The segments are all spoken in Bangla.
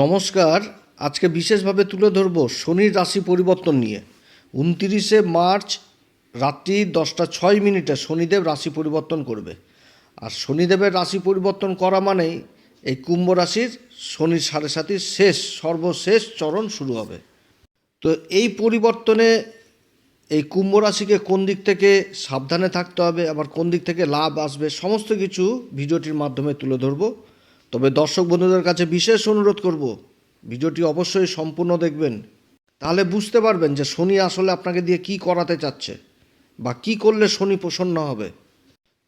নমস্কার। আজকে বিশেষভাবে তুলে ধরব শনির রাশি পরিবর্তন নিয়ে। উনতিরিশে মার্চ রাত্রি দশটা ছয় মিনিটে শনিদেব রাশি পরিবর্তন করবে। আর শনিদেবের রাশি পরিবর্তন করা মানেই এই কুম্ভ রাশির শনির সাড়ে সাতির শেষ, সর্বশেষ চরণ শুরু হবে। তো এই পরিবর্তনে এই কুম্ভ রাশিকে কোন দিক থেকে সাবধানে থাকতে হবে, আবার কোন দিক থেকে লাভ আসবে, সমস্ত কিছু ভিডিওটির মাধ্যমে তুলে ধরবো। তবে দর্শক বন্ধুদের কাছে বিশেষ অনুরোধ করব, ভিডিওটি অবশ্যই সম্পূর্ণ দেখবেন। তাহলে বুঝতে পারবেন যে শনি আসলে আপনাকে দিয়ে কি করাতে চাচ্ছে বা কি করলে শনি প্রসন্ন হবে।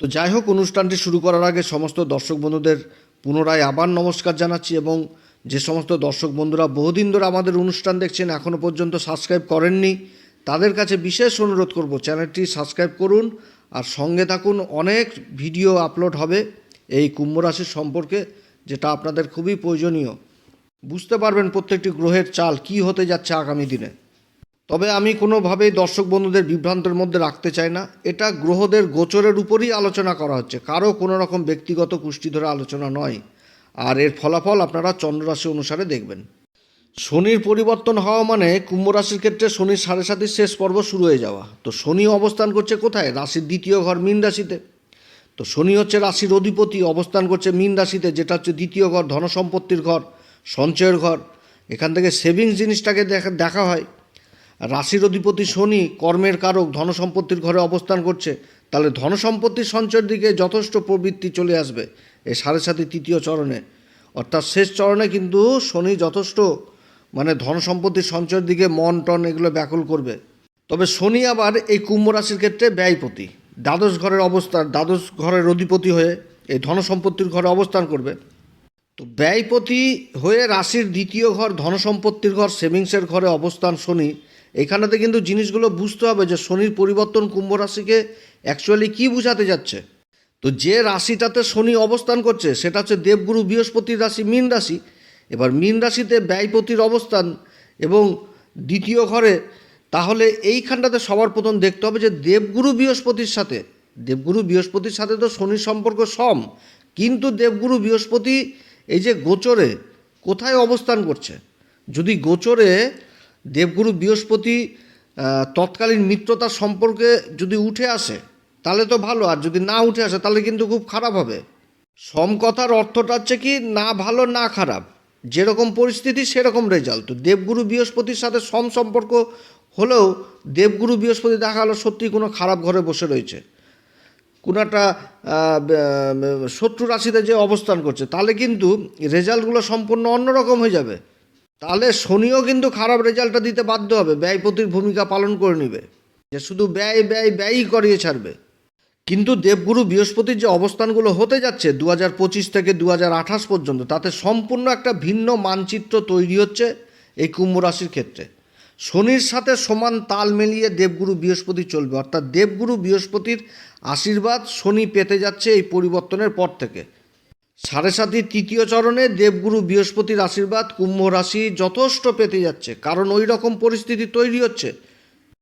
তো যাই হোক, অনুষ্ঠানটি শুরু করার আগে সমস্ত দর্শক বন্ধুদের পুনরায় আবার নমস্কার জানাচ্ছি এবং যে সমস্ত দর্শক বন্ধুরা বহুদিন ধরে আমাদের অনুষ্ঠান দেখছেন এখনও পর্যন্ত সাবস্ক্রাইব করেননি, তাদের কাছে বিশেষ অনুরোধ করব চ্যানেলটি সাবস্ক্রাইব করুন আর সঙ্গে থাকুন, অনেক ভিডিও আপলোড হবে এই কুম্ভ সম্পর্কে। যেটা আপনাদের খুবই প্রয়োজনীয়। বুঝতে পারবেন প্রত্যেকটি গ্রহের চাল কি হতে যাচ্ছে আগামী দিনে। তবে আমি কোনোভাবেই দর্শক বন্ধুদের বিভ্রান্তের মধ্যে রাখতে চাই না। এটা গ্রহদের গোচরের উপরই আলোচনা করা হচ্ছে। কারও কোনো রকম ব্যক্তিগত কুষ্টি ধরে আলোচনা নয়। আর এর ফলাফল আপনারা চন্দ্ররাশি অনুসারে দেখবেন। শনির পরিবর্তন হওয়া মানে কুম্ভ রাশির ক্ষেত্রে শনির সাড়ে সাতির শেষ পর্ব শুরু হয়ে যাওয়া। তো শনি অবস্থান করছে কোথায়? রাশির দ্বিতীয় ঘর মীন রাশিতে। তো শনি হচ্ছে রাশির অধিপতি, অবস্থান করছে মীন রাশিতে, যেটা হচ্ছে দ্বিতীয় ঘর, ধনসম্পত্তির ঘর, সঞ্চয়ের ঘর। এখান থেকে সেভিংস জিনিসটাকে দেখা দেখা হয়। রাশির অধিপতি শনি কর্মের কারক, ধনসম্পত্তির ঘরে অবস্থান করছে। তাহলে ধনসম্পত্তির সঞ্চয়ের দিকে যথেষ্ট প্রবৃত্তি চলে আসবে এই সাড়ে সাথে তৃতীয় চরণে। অর্থাৎ শেষ চরণে কিন্তু শনি যথেষ্ট মানে ধনসম্পত্তির সঞ্চয়ের দিকে মন টন এগুলো ব্যাকুল করবে। তবে শনি আবার এই কুম্ভ রাশির ক্ষেত্রে ব্যয়পতি। দ্বাদশ ঘরের অবস্থান দ্বাদশ ঘরের অধিপতি হয়ে এই ধনসম্পত্তির ঘরে অবস্থান করবে। তো ব্যয়পতি হয়ে রাশির দ্বিতীয় ঘর, ধনসম্পত্তির ঘর, সেভিংসের ঘরে অবস্থান শনি। এখানেতে কিন্তু জিনিসগুলো বুঝতে হবে যে শনির পরিবর্তন কুম্ভ রাশিকে অ্যাকচুয়ালি কী বোঝাতে যাচ্ছে। তো যে রাশিটাতে শনি অবস্থান করছে, সেটা হচ্ছে দেবগুরু, বৃহস্পতির রাশি, মীন রাশি। এবার মীন রাশিতে ব্যয়পতির অবস্থান এবং দ্বিতীয় ঘরে তাহলে এইখানটাতে সবার প্রথম দেখতে হবে যে দেবগুরু বৃহস্পতির সাথে, দেবগুরু বৃহস্পতির সাথে তো শনির সম্পর্ক সম, কিন্তু দেবগুরু বৃহস্পতি এই যে গোচরে কোথায় অবস্থান করছে? যদি গোচরে দেবগুরু বৃহস্পতি তৎকালীন মিত্রতার সম্পর্কে যদি উঠে আসে, তাহলে তো ভালো, আর যদি না উঠে আসে, তাহলে কিন্তু খুব খারাপ হবে। সম কথার অর্থটা হচ্ছে কি, না ভালো, না খারাপ, যেরকম পরিস্থিতি সেরকম রেজাল্ট তো দেবগুরু বৃহস্পতির সাথে সম সম্পর্ক হলেও দেবগুরু বৃহস্পতি দেখা গেলো সত্যি কোনো খারাপ ঘরে বসে রয়েছে। কোনো একটা শত্রু রাশিতে যে অবস্থান করছে, তাহলে কিন্তু রেজাল্টগুলো সম্পূর্ণ অন্যরকম হয়ে যাবে। তাহলে শনিও কিন্তু খারাপ রেজাল্টটা দিতে বাধ্য হবে, ব্যয়পতির ভূমিকা পালন করে নেবে। যে শুধু ব্যয় ব্যয়, ব্যয়ই করিয়ে ছাড়বে। কিন্তু দেবগুরু বৃহস্পতির যে অবস্থানগুলো হতে যাচ্ছে দু পঁচিশ থেকে দু আঠাশ পর্যন্ত, তাতে সম্পূর্ণ একটা ভিন্ন মানচিত্র তৈরি হচ্ছে এই কুম্ভ রাশির ক্ষেত্রে। শনির সাথে সমান তাল মিলিয়ে দেবগুরু বৃহস্পতি চলবে। অর্থাৎ দেবগুরু বৃহস্পতির আশীর্বাদ শনি পেতে যাচ্ছে এই পরিবর্তনের পর থেকে। সাড়ে সাতির তৃতীয় চরণে দেবগুরু বৃহস্পতির আশীর্বাদ কুম্ভ রাশি যথেষ্ট পেতে যাচ্ছে। কারণ ওই রকম পরিস্থিতি তৈরি হচ্ছে।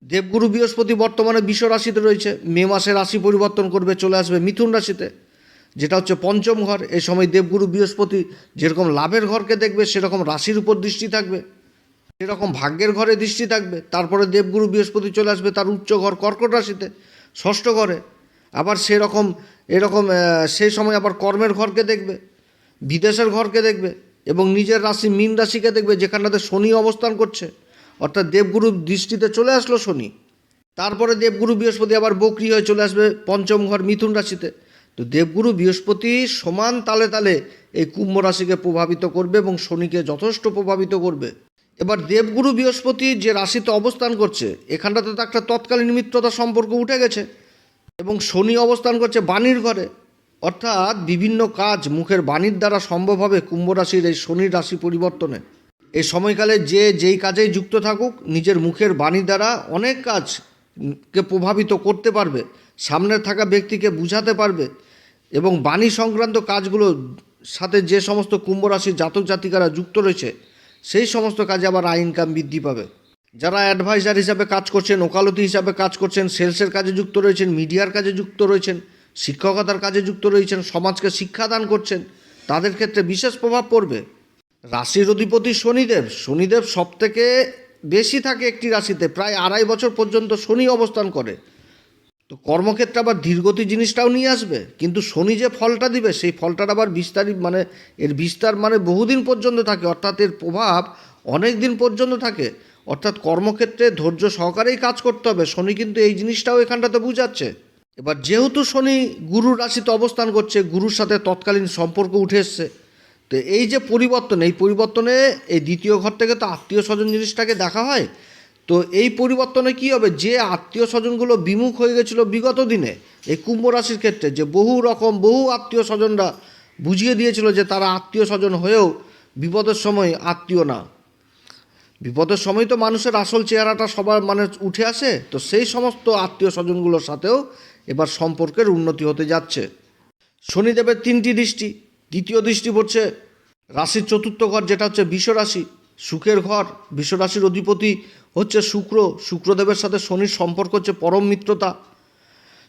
দেবগুরু বৃহস্পতি বর্তমানে বিশ্ব রাশিতে রয়েছে। মে মাসে রাশি পরিবর্তন করবে, চলে আসবে মিথুন রাশিতে। যেটা হচ্ছে পঞ্চম ঘর। এই সময় দেবগুরু বৃহস্পতি যেরকম লাভের ঘরকে দেখবে, সেরকম রাশির উপর দৃষ্টি থাকবে। সেরকম ভাগ্যের ঘরে দৃষ্টি থাকবে, তারপরে দেবগুরু বৃহস্পতি চলে আসবে, তার উচ্চ ঘর কর্কট রাশিতে, ষষ্ঠ ঘরে। আবার সেরকম, এরকম সেই সময় আবার কর্মের ঘরকে দেখবে, বিদেশের ঘরকে দেখবে, এবং নিজের রাশি, মীন রাশিকে দেখবে, যেখানটাতে শনি অবস্থান করছে। অর্থাৎ দেবগুরু দৃষ্টিতে চলে আসলো শনি। তারপরে দেবগুরু বৃহস্পতি আবার বকরি হয়ে চলে আসবে, পঞ্চম ঘর মিথুন রাশিতে। তো দেবগুরু বৃহস্পতি সমান তালে তালে এই কুম্ভ রাশিকে প্রভাবিত করবে এবং শনিকে যথেষ্ট প্রভাবিত করবে। এবার দেবগুরু বৃহস্পতি যে রাশিতে অবস্থান করছে, এখানটাতে তো একটা তৎকালীন মিত্রতা সম্পর্ক উঠে গেছে এবং শনি অবস্থান করছে বাণীর ঘরে। অর্থাৎ বিভিন্ন কাজ মুখের বাণীর দ্বারা সম্ভব হবে কুম্ভ রাশির এই শনির রাশি পরিবর্তনে। এই সময়কালে যে যেই কাজেই যুক্ত থাকুক, নিজের মুখের বাণী দ্বারা অনেক কাজকে প্রভাবিত করতে পারবে, সামনে থাকা ব্যক্তিকে বুঝাতে পারবে এবং বাণী সংক্রান্ত কাজগুলো সাথে যে সমস্ত কুম্ভ রাশির জাতক জাতিকারা যুক্ত রয়েছে সেই সমস্ত কাজে আবার আয় ইনকাম বৃদ্ধি পাবে। যারা অ্যাডভাইজার হিসাবে কাজ করছেন, ওকালতি হিসাবে কাজ করছেন সেলসের কাজে যুক্ত রয়েছেন মিডিয়ার কাজে যুক্ত রয়েছেন, শিক্ষকতার কাজে যুক্ত রয়েছেন, সমাজকে শিক্ষাদান করছেন, তাদের ক্ষেত্রে বিশেষ প্রভাব পড়বে। রাশির অধিপতি শনিদেব শনিদেব সবথেকে বেশি থাকে একটি রাশিতে, প্রায় আড়াই বছর পর্যন্ত শনি অবস্থান করে। তো কর্মক্ষেত্রে আবার ধীরগতি জিনিসটাও নিয়ে আসবে। কিন্তু শনি যে ফলটা দিবে, সেই ফলটার আবার বিস্তারিত মানে এর বিস্তার মানে বহুদিন পর্যন্ত থাকে, অর্থাৎ এর প্রভাব অনেক দিন পর্যন্ত থাকে। অর্থাৎ কর্মক্ষেত্রে ধৈর্য সহকারেই কাজ করতে হবে। শনি কিন্তু এই জিনিসটাও এখানটাতে বুঝাচ্ছে। এবার যেহেতু শনি গুরু রাশিতে অবস্থান করছে, গুরুর সাথে তৎকালীন সম্পর্ক উঠে এসছে, তো এই যে পরিবর্তন, এই পরিবর্তনে এই দ্বিতীয় ঘর থেকে তো আত্মীয় স্বজন জিনিসটাকে দেখা হয়। তো এই পরিবর্তনে কি হবে? যে আত্মীয় স্বজনগুলো বিমুখ হয়ে গেছিল বিগত দিনে, এই কুম্ভ রাশির ক্ষেত্রে, যে বহু রকম, বহু আত্মীয় স্বজনরা বুঝিয়ে দিয়েছিল যে তারা আত্মীয় স্বজন হয়েও বিপদের সময় আত্মীয় না। বিপদের সময় তো মানুষের আসল চেহারাটা সবার মানে উঠে আসে, তো সেই সমস্ত আত্মীয় স্বজনগুলোর সাথেও এবার সম্পর্কের উন্নতি হতে যাচ্ছে। শনিদেবের তিনটি দৃষ্টি, দ্বিতীয় দৃষ্টি পড়ছে রাশির চতুর্থ ঘর, যেটা হচ্ছে বিশ্বরাশি, সুখের ঘর, বিশ্বরাশির অধিপতি হচ্ছে শুক্র, শুক্রদেবের সাথে শনির সম্পর্ক হচ্ছে পরম মিত্রতা।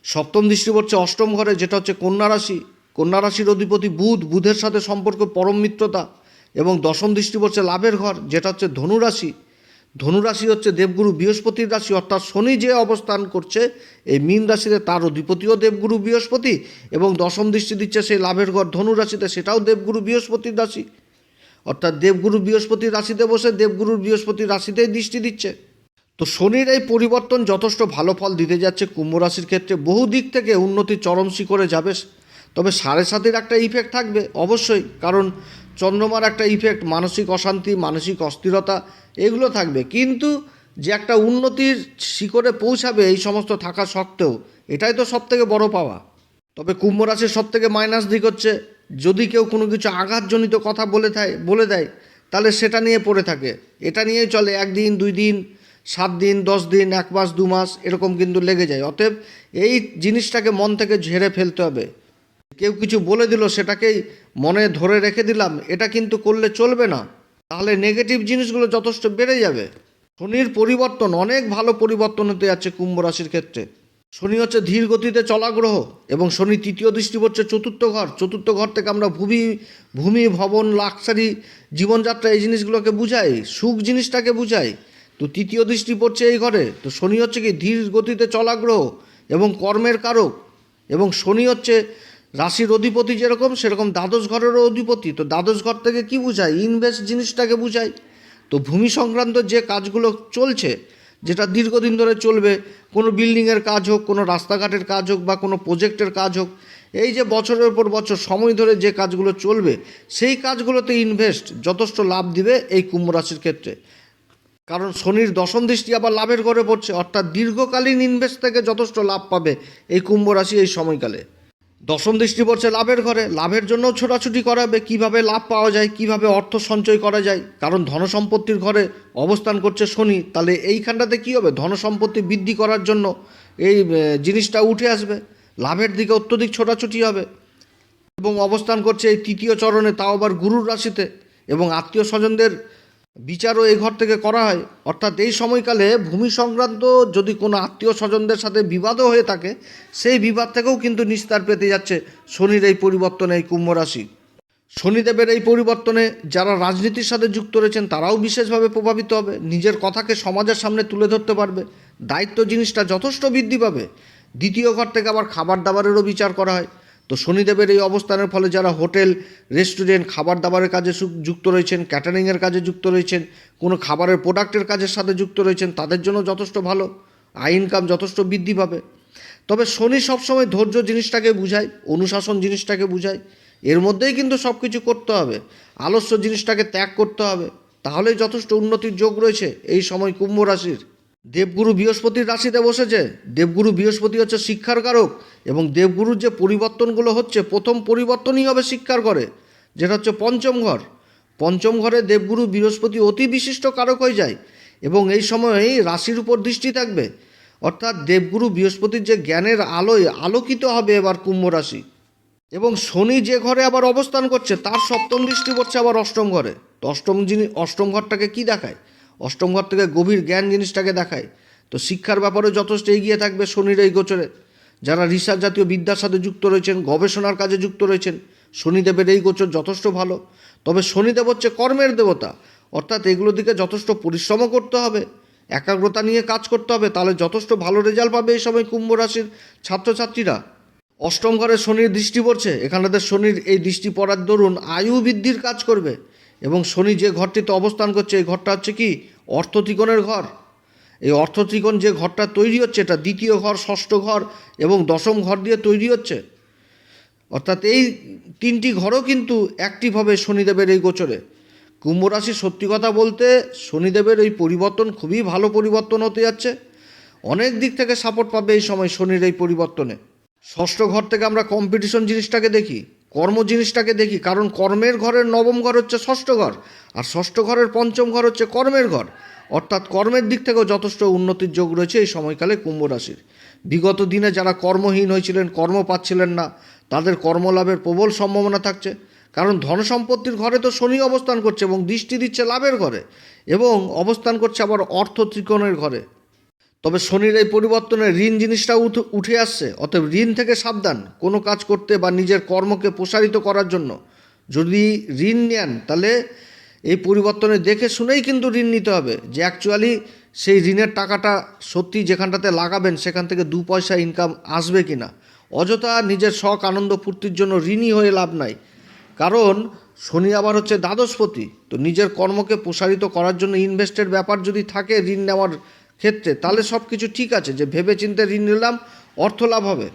সপ্তম দৃষ্টি পড়ছে অষ্টম ঘরে, যেটা হচ্ছে কন্যা রাশি। কন্যা রাশির অধিপতি বুধ, বুধের সাথে সম্পর্ক পরম মিত্রতা। এবং দশম দৃষ্টি পড়ছে লাভের ঘর, যেটা হচ্ছে ধনুরাশি ধনুরাশি হচ্ছে দেবগুরু বৃহস্পতির রাশি, অর্থাৎ শনি যে অবস্থান করছে, এই মীন রাশিতে তার অধিপতিও দেবগুরু বৃহস্পতি। এবং দশম দৃষ্টি দিচ্ছে সেই লাভের ঘর ধনুরাশিতে সেটাও দেবগুরু বৃহস্পতির রাশি। অর্থাৎ দেবগুরু বৃহস্পতির রাশিতে বসে দেবগুরুর বৃহস্পতি রাশিতেই দৃষ্টি দিচ্ছে। তো শনির এই পরিবর্তন যথেষ্ট ভালো ফল দিতে যাচ্ছে কুম্ভ রাশির ক্ষেত্রে। বহু দিক থেকে উন্নতির চরম শিখরে যাবে। তবে সাড়ে সাতের একটা ইফেক্ট থাকবে, অবশ্যই। কারণ চন্দ্রমার একটা ইফেক্ট মানসিক অশান্তি, মানসিক অস্থিরতা, এগুলো থাকবে। কিন্তু যে একটা উন্নতির শিখরে পৌঁছাবে এই সমস্ত থাকা সত্ত্বেও, এটাই তো সব থেকে বড় পাওয়া। তবে কুম্ভ রাশির সব থেকে মাইনাস দিক হচ্ছে যদি কেউ কোনো কিছু আঘাতজনিত কথা বলে থাকে, বলে দেয়, তাহলে সেটা নিয়ে পড়ে থাকে। এটা নিয়েই চলে, একদিন, দুই দিন, সাত দিন, দশ দিন, এক মাস, দু মাস, এরকম কিন্তু লেগে যায়। অতএব এই জিনিসটাকে মন থেকে ঝেড়ে ফেলতে হবে। কেউ কিছু বলে দিল, সেটাকেই মনে ধরে রেখে দিলাম, এটা কিন্তু করলে চলবে না। তাহলে নেগেটিভ জিনিসগুলো যথেষ্ট বেড়ে যাবে। শনির পরিবর্তন, অনেক ভালো পরিবর্তন হতে যাচ্ছে কুম্ভ রাশির ক্ষেত্রে। শনি হচ্ছে ধীর গতিতে চলা গ্রহ এবং শনি তৃতীয় দৃষ্টি পড়ছে চতুর্থ ঘর। চতুর্থ ঘর থেকে আমরা ভূমি ভূমি, ভবন, লাক্সারি, জীবনযাত্রা এই জিনিসগুলোকে বুঝাই, সুখ জিনিসটাকে বুঝাই। তো তৃতীয় দৃষ্টি পড়ছে এই ঘরে। তো শনি হচ্ছে কি ধীর গতিতে চলা গ্রহ এবং কর্মের কারক এবং শনি হচ্ছে রাশির অধিপতি যেরকম, সেরকম দ্বাদশ ঘরেরও অধিপতি। তো দ্বাদশ ঘর থেকে কি বুঝায় ইনভেস্ট জিনিসটাকে বুঝায় তো ভূমি সংক্রান্ত যে কাজগুলো চলছে যেটা দীর্ঘদিন ধরে চলবে, কোনো বিল্ডিংয়ের কাজ হোক, কোনো রাস্তাঘাটের কাজ হোক বা কোনো প্রজেক্টের কাজ হোক, এই যে বছরের পর বছর সময় ধরে যে কাজগুলো চলবে, সেই কাজগুলোতে ইনভেস্ট যথেষ্ট লাভ দিবে এই কুম্ভ রাশির ক্ষেত্রে। কারণ শনির দশম দৃষ্টি আবার লাভের ঘরে পড়ছে, অর্থাৎ দীর্ঘকালীন ইনভেস্ট থেকে যথেষ্ট লাভ পাবে এই কুম্ভ রাশি এই সময়কালে। দশম দৃষ্টি পড়ছে লাভের ঘরে। লাভের জন্য ছোটাছুটি করাবে কীভাবে লাভ পাওয়া যায়? কীভাবে অর্থ সঞ্চয় করা যায়? কারণ ধনসম্পত্তির ঘরে অবস্থান করছে শনি। তাহলে এইখানটাতে কী হবে? ধনসম্পত্তি বৃদ্ধি করার জন্য এই জিনিসটা উঠে আসবে। লাভের দিকে অত্যধিক ছোটাছুটি হবে। এবং অবস্থান করছে এই তৃতীয় চরণে, তাও আবার গুরুর রাশিতে। এবং আত্মীয় স্বজনদের বিচারও এই ঘর থেকে করা হয়। অর্থাৎ এই সময়কালে ভূমি সংক্রান্ত যদি কোনো আত্মীয় স্বজনদের সাথে বিবাদও হয়ে থাকে, সেই বিবাদ থেকেও কিন্তু নিস্তার পেতে যাচ্ছে শনির এই পরিবর্তনে এই কুম্ভ রাশি। শনিদেবের এই পরিবর্তনে যারা রাজনীতির সাথে যুক্ত রয়েছেন, তারাও বিশেষভাবে প্রভাবিত হবে। নিজের কথাকে সমাজের সামনে তুলে ধরতে পারবে। দায়িত্ব জিনিসটা যথেষ্ট বৃদ্ধি পাবে। দ্বিতীয় ঘর থেকে আবার খাবার দাবারেরও বিচার করা হয়। তো শনিদেবের এই অবস্থানের ফলে যারা হোটেল, রেস্টুরেন্ট, খাবার দাবারের কাজে যুক্ত রয়েছেন, ক্যাটারিংয়ের কাজে যুক্ত রয়েছেন, কোনো খাবারের প্রোডাক্টের কাজের সাথে যুক্ত রয়েছেন, তাদের জন্য যথেষ্ট ভালো। আয় ইনকাম যথেষ্ট বৃদ্ধি পাবে। তবে শনি সবসময় ধৈর্য জিনিসটাকে বুঝায়, অনুশাসন জিনিসটাকে বুঝায়। এর মধ্যেই কিন্তু সব কিছু করতে হবে। আলস্য জিনিসটাকে ত্যাগ করতে হবে। তাহলেই যথেষ্ট উন্নতির যোগ রয়েছে এই সময় কুম্ভ রাশির। দেবগুরু বৃহস্পতির রাশিতে বসেছে। দেবগুরু বৃহস্পতি হচ্ছে শিক্ষার কারক এবং দেবগুরুর যে পরিবর্তনগুলো হচ্ছে, প্রথম পরিবর্তনই হবে শিক্ষার ঘরে, যেটা হচ্ছে পঞ্চম ঘর। পঞ্চম ঘরে দেবগুরু বৃহস্পতি অতি বিশিষ্ট কারক হয়ে যায় এবং এই সময় রাশির উপর দৃষ্টি থাকবে। অর্থাৎ দেবগুরু বৃহস্পতির যে জ্ঞানের আলোয় আলোকিত হবে এবার কুম্ভ রাশি। এবং শনি যে ঘরে আবার অবস্থান করছে, তার সপ্তম দৃষ্টি পড়ছে আবার অষ্টম ঘরে। তো অষ্টম জিনিস অষ্টম ঘরটাকে কি দেখায়? অষ্টম ঘর থেকে গভীর জ্ঞান জিনিসটাকে দেখায়। তো শিক্ষার ব্যাপারে যথেষ্ট এগিয়ে থাকবে শনির এই গোচরে। যারা রিসার্চ জাতীয় বিদ্যার সাথে যুক্ত রয়েছেন, গবেষণার কাজে যুক্ত রয়েছেন, শনিদেবের এই গোচর যথেষ্ট ভালো। তবে শনিদেব হচ্ছে কর্মের দেবতা, অর্থাৎ এগুলোর দিকে যথেষ্ট পরিশ্রমও করতে হবে, একাগ্রতা নিয়ে কাজ করতে হবে, তাহলে যথেষ্ট ভালো রেজাল্ট পাবে এই সময় কুম্ভ রাশির ছাত্রছাত্রীরা। অষ্টম ঘরে শনির দৃষ্টি পড়ছে, এখানেদের শনির এই দৃষ্টি পড়ার দরুন আয়ু বৃদ্ধির কাজ করবে। এবং শনি যে ঘরটিতে অবস্থান করছে, এই ঘরটা হচ্ছে কি? অর্থ ঘর। এই অর্থ যে ঘরটা তৈরি হচ্ছে, এটা দ্বিতীয় ঘর, ষষ্ঠ ঘর এবং দশম ঘর দিয়ে তৈরি হচ্ছে। অর্থাৎ এই তিনটি ঘরও কিন্তু অ্যাক্টিভ হবে শনিদেবের এই গোচরে। কুম্ভ রাশির সত্যি কথা বলতে শনিদেবের এই পরিবর্তন খুবই ভালো পরিবর্তন হতে যাচ্ছে। অনেক দিক থেকে সাপোর্ট পাবে এই সময় শনির এই পরিবর্তনে। ষষ্ঠ ঘর থেকে আমরা কম্পিটিশন জিনিসটাকে দেখি। কর্ম জিনিসটাকে দেখি, কারণ কর্মের ঘরের নবম ঘর হচ্ছে ষষ্ঠ ঘর, আর ষষ্ঠ ঘরের পঞ্চম ঘর হচ্ছে কর্মের ঘর। অর্থাৎ কর্মের দিক থেকেও যথেষ্ট উন্নতির যোগ রয়েছে এই সময়কালে কুম্ভ রাশির। বিগত দিনে যারা কর্মহীন হয়েছিলেন, কর্ম পাচ্ছিলেন না, তাদের কর্মলাভের প্রবল সম্ভাবনা থাকছে। কারণ ধন সম্পত্তির ঘরে তো শনি অবস্থান করছে এবং দৃষ্টি দিচ্ছে লাভের ঘরে, এবং অবস্থান করছে আবার অর্থ ত্রিকোণের ঘরে। তবে শনির এই পরিবর্তনে ঋণ জিনিসটা উঠে আসছে। অতএব ঋণ থেকে সাবধান কোনো কাজ করতে বা নিজের কর্মকে প্রসারিত করার জন্য। যদি ঋণ নেন, তাহলে এই পরিবর্তনে দেখে শুনেই কিন্তু ঋণ নিতে হবে যে অ্যাকচুয়ালি সেই ঋণের টাকাটা সত্যি যেখানটাতে লাগাবেন, সেখান থেকে দু পয়সা ইনকাম আসবে কি না অযথা নিজের শখ, আনন্দ ফুর্তির জন্য ঋণই হয়ে লাভ নাই। কারণ শনি আবার হচ্ছে দ্বাদশপতি। তো নিজের কর্মকে প্রসারিত করার জন্য ইনভেস্টের ব্যাপার যদি থাকে, ঋণ নেওয়ার ক্ষেত্রে, তাহলে সব কিছু ঠিক আছে যে ভেবে চিন্তে ঋণ নিলাম, অর্থ লাভ হবে।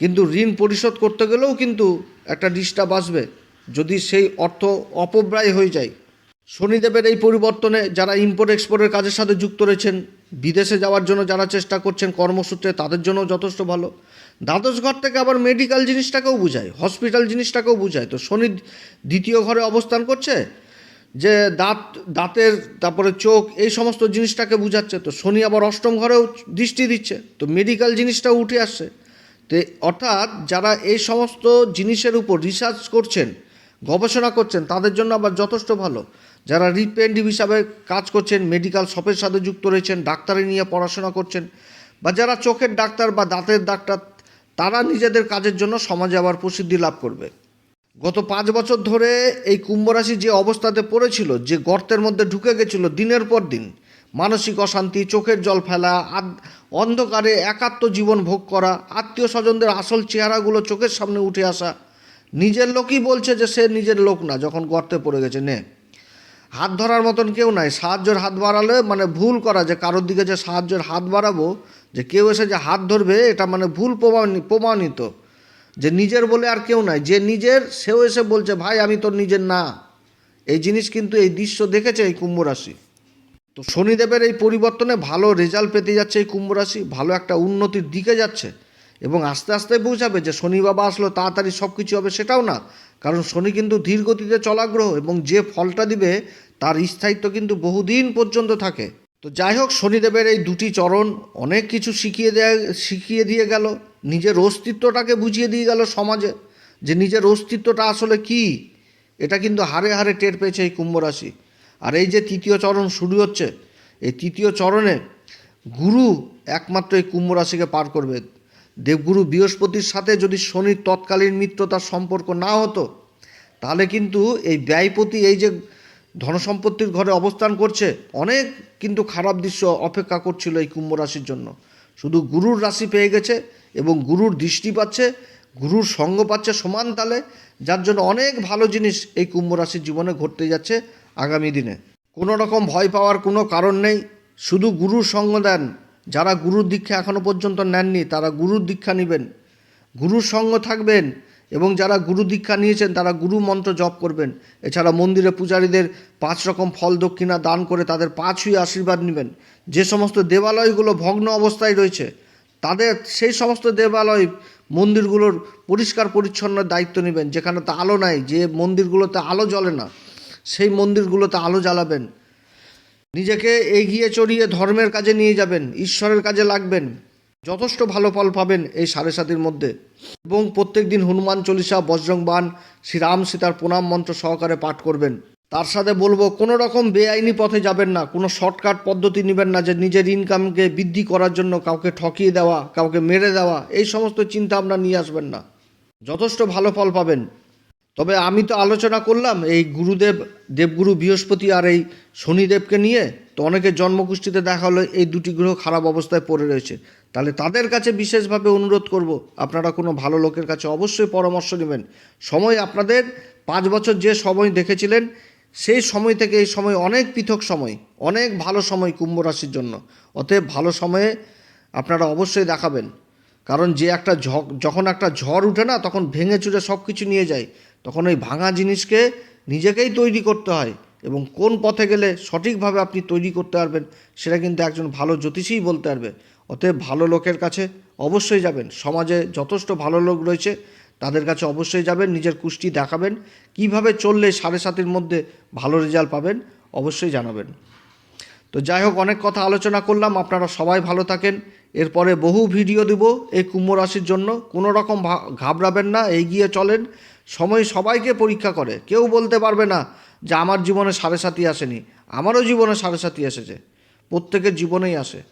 কিন্তু ঋণ পরিশোধ করতে গেলেও কিন্তু একটা ডিস্টার্ব আসবে যদি সেই অর্থ অপব্যয় হয়ে যায়। শনিদেবের এই পরিবর্তনে যারা ইম্পোর্ট এক্সপোর্টের কাজের সাথে যুক্ত রয়েছেন, বিদেশে যাওয়ার জন্য যারা চেষ্টা করছেন কর্মসূত্রে, তাদের জন্য যথেষ্ট ভালো। দ্বাদশ ঘর থেকে আবার মেডিকেল জিনিসটাকেও বোঝায় হসপিটাল জিনিসটাকেও বোঝায়। তো শনি দ্বিতীয় ঘরে অবস্থান করছে যে দাঁত, দাঁতের, তারপরে চোখ, এই সমস্ত জিনিসটাকে বোঝাচ্ছে। তো শনি আবার অষ্টম ঘরেও দৃষ্টি দিচ্ছে। তো মেডিকেল জিনিসটা উঠে আসছে। তো অর্থাৎ যারা এই সমস্ত জিনিসের উপর রিসার্চ করছেন, গবেষণা করছেন, তাদের জন্য আবার যথেষ্ট ভালো। যারা রিপ্রেন্টিভ হিসাবে কাজ করছেন মেডিকেল শপের সাথে যুক্ত রয়েছেন, ডাক্তারি নিয়ে পড়াশোনা করছেন, বা যারা চোখের ডাক্তার বা দাঁতের ডাক্তার, তারা নিজেদের কাজের জন্য সমাজে আবার প্রসিদ্ধি লাভ করবে। গত পাঁচ বছর ধরে এই কুম্ভ রাশি যে অবস্থাতে পড়েছিল, যে গর্তের মধ্যে ঢুকে গেছিল দিনের পর দিন, মানসিক অশান্তি, চোখের জল ফেলা অন্ধকারে একাত্ম জীবন ভোগ করা, আত্মীয় স্বজনদের আসল চেহারাগুলো চোখের সামনে উঠে আসা, নিজের লোকই বলছে যে সে নিজের লোক না, যখন গর্তে পড়ে গেছে, নে। হাত ধরার মতন কেউ নাই, সাহায্যের হাত বাড়ালে মানে ভুল করা যে কারোর দিকে যে সাহায্যের হাত বাড়াবো, যে কেউ এসে যে হাত ধরবে, এটা মানে ভুল প্রমাণি- প্রমাণিত। যে নিজের বলে আর কেউ নাই, যে নিজের সেও এসে বলছে, ভাই, আমি তোর নিজের না। এই জিনিস কিন্তু এই দৃশ্য দেখেছে এই কুম্ভ রাশি। তো শনিদেবের এই পরিবর্তনে ভালো রেজাল্ট পেতে যাচ্ছে এই কুম্ভ রাশি, ভালো একটা উন্নতির দিকে যাচ্ছে এবং আস্তে আস্তে বোঝাবে যে শনি বাবা আসলো, তাড়াতাড়ি সব কিছু হবে সেটাও না। কারণ শনি কিন্তু ধীর গতিতে চলাগ্রহ এবং যে ফলটা দিবে তার স্থায়িত্ব কিন্তু বহুদিন পর্যন্ত থাকে। তো যাই হোক, শনিদেবের এই দুটি চরণ অনেক কিছু শিখিয়ে দেয়, শিখিয়ে দিয়ে গেল। নিজের অস্তিত্বটাকে বুঝিয়ে দিয়ে গেল সমাজে যে নিজের অস্তিত্বটা আসলে কি? এটা কিন্তু হারে হারে টের পেয়েছে এই কুম্ভ রাশি আর এই যে তৃতীয় চরণ শুরু হচ্ছে, এই তৃতীয় চরণে গুরু একমাত্র এই কুম্ভ রাশিকে পার করবে। দেবগুরু বৃহস্পতির সাথে যদি শনির তৎকালীন মিত্রতার সম্পর্ক না হতো, তাহলে কিন্তু এই ব্যয়পতি এই যে ধনসম্পত্তির ঘরে অবস্থান করছে, অনেক কিন্তু খারাপ দৃশ্য অপেক্ষা করছিল এই কুম্ভ রাশির জন্য। শুধু গুরুর রাশি পেয়ে গেছে এবং গুরুর দৃষ্টি পাচ্ছে, গুরুর সঙ্গ পাচ্ছে সমান তালে, যার জন্য অনেক ভালো জিনিস এই কুম্ভ রাশির জীবনে ঘটতে যাচ্ছে আগামী দিনে। কোনো রকম ভয় পাওয়ার কোনো কারণ নেই, শুধু গুরুর সঙ্গ দেন। যারা গুরুর দীক্ষা এখনও পর্যন্ত নেননি, তারা গুরুর দীক্ষা নেবেন। গুরুর সঙ্গ থাকবেন এবং যারা গুরু দীক্ষা নিয়েছেন, তারা গুরু মন্ত্র জপ করবেন। এছাড়া মন্দিরে পূজারীদের পাঁচ রকম ফল দক্ষিণা দান করে তাদের পা ছুঁয়ে আশীর্বাদ নেবেন। যে সমস্ত দেবালয়গুলো ভগ্ন অবস্থায় রয়েছে তাদের সেই সমস্ত দেবালয় মন্দিরগুলোর পরিষ্কার পরিচ্ছন্ন দায়িত্ব নেবেন, যেখানে তো আলো নাই, যে মন্দিরগুলোতে আলো জ্বলে না, সেই মন্দিরগুলোতে আলো জ্বালাবেন। নিজেকে এগিয়ে চড়িয়ে ধর্মের কাজে নিয়ে যাবেন, ঈশ্বরের কাজে লাগবেন, যথেষ্ট ভালো ফল পাবেন এই সাড়ে সাতির মধ্যে। এবং প্রত্যেক দিন হনুমান চল্লিশা বজরং বান শ্রীরাম সীতার প্রণাম মন্ত্র সহকারে পাঠ করবেন। তার সাথে বলব, কোনো রকম বেআইনি পথে যাবেন না, কোনো শর্টকাট পদ্ধতি নেবেন না যে নিজের ইনকামকে বৃদ্ধি করার জন্য কাউকে ঠকিয়ে দেওয়া, কাউকে মেরে দেওয়া, এই সমস্ত চিন্তা আপনারা নিয়ে আসবেন না। যথেষ্ট ভালো ফল পাবেন। তবে আমি তো আলোচনা করলাম, এই গুরুদেব, দেবগুরু বৃহস্পতি আর এই শনিদেবকে নিয়ে, তো অনেকে জন্মকুষ্ঠিতে দেখা হলো এই দুটি গ্রহ খারাপ অবস্থায় পড়ে রয়েছে। তাহলে তাদের কাছে বিশেষভাবে অনুরোধ করব, আপনারা কোনো ভালো লোকের কাছে অবশ্যই পরামর্শ নেবেন। সময় আপনাদের, পাঁচ বছর যে সময় দেখেছিলেন সেই সময় থেকে এই সময় অনেক পৃথক সময়, অনেক ভালো সময় কুম্ভ রাশির জন্য। অতএব ভালো সময়ে আপনারা অবশ্যই দেখাবেন। কারণ যে একটা যখন একটা ঝড় উঠে না, তখন ভেঙে চুরে সব কিছু নিয়ে যায়। তখন ওই ভাঙা জিনিসকে নিজেকেই তৈরি করতে হয় এবং কোন পথে গেলে সঠিকভাবে আপনি তৈরি করতে পারবেন, সেটা কিন্তু একজন ভালো জ্যোতিষীই বলতে পারবে। অতএব ভালো লোকের কাছে অবশ্যই যাবেন। সমাজে যথেষ্ট ভালো লোক রয়েছে। তাদের কাছে অবশ্যই যাবেন, নিজের কুষ্টি দেখাবেন। কীভাবে চললে সাড়ে সাতের মধ্যে ভালো রেজাল্ট পাবেন, অবশ্যই জানাবেন। তো যাই হোক, অনেক কথা আলোচনা করলাম। আপনারা সবাই ভালো থাকেন। এরপরে বহু ভিডিও দেব এই কুম্ভ রাশির জন্য। কোনো রকম ঘাবড়াবেন না, এগিয়ে চলেন। সময় সবাইকে পরীক্ষা করে। কেউ বলতে পারবে না যে আমার জীবনে সাড়ে সাতি আসেনি। আমারও জীবনে সাড়ে সাতি এসেছে। প্রত্যেকের জীবনেই আসে।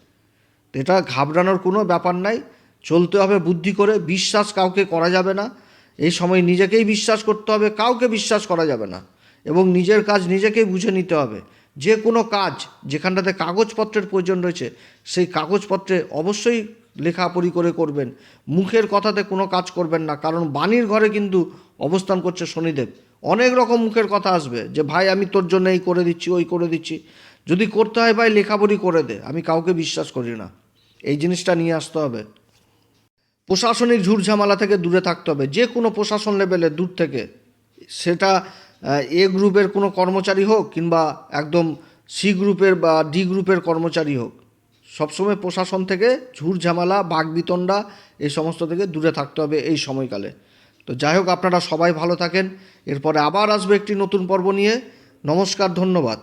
এটা ঘাবড়ানোর কোনো ব্যাপার নাই। চলতে হবে বুদ্ধি করে, বিশ্বাস কাউকে করা যাবে না। এই সময় নিজেকেই বিশ্বাস করতে হবে, কাউকে বিশ্বাস করা যাবে না। এবং নিজের কাজ নিজেকেই বুঝে নিতে হবে। যে কোনো কাজ যেখানটাতে কাগজপত্রের প্রয়োজন রয়েছে, সেই কাগজপত্রে অবশ্যই লেখাপড়ি করে করবেন। মুখের কথাতে কোনো কাজ করবেন না, কারণ বাণীর ঘরে কিন্তু অবস্থান করছে শনিদেব। অনেক রকম মুখের কথা আসবে, যে, ভাই, আমি তোর জন্য এই করে দিচ্ছি, ওই করে দিচ্ছি। যদি করতে হয় ভাই, লেখাপড়ি করে দে, আমি কাউকে বিশ্বাস করি না। এই জিনিসটা নিয়ে আসতে হবে। প্রশাসনিক ঝুটঝামেলা থেকে দূরে থাকতে হবে। যে কোনো প্রশাসন লেভেলে দূর থেকে। সেটা এ গ্রুপের কোনো কর্মচারী হোক কিংবা একদম সি গ্রুপের বা ডি গ্রুপের কর্মচারী হোক, সবসময় প্রশাসন থেকে ঝুটঝামেলা বাগবিতণ্ডা এই সমস্ত থেকে দূরে থাকতে হবে এই সময়কালে। তো যাই হোক, আপনারা সবাই ভালো থাকেন। এরপরে আবার আসবে একটি নতুন পর্ব নিয়ে। নমস্কার, ধন্যবাদ।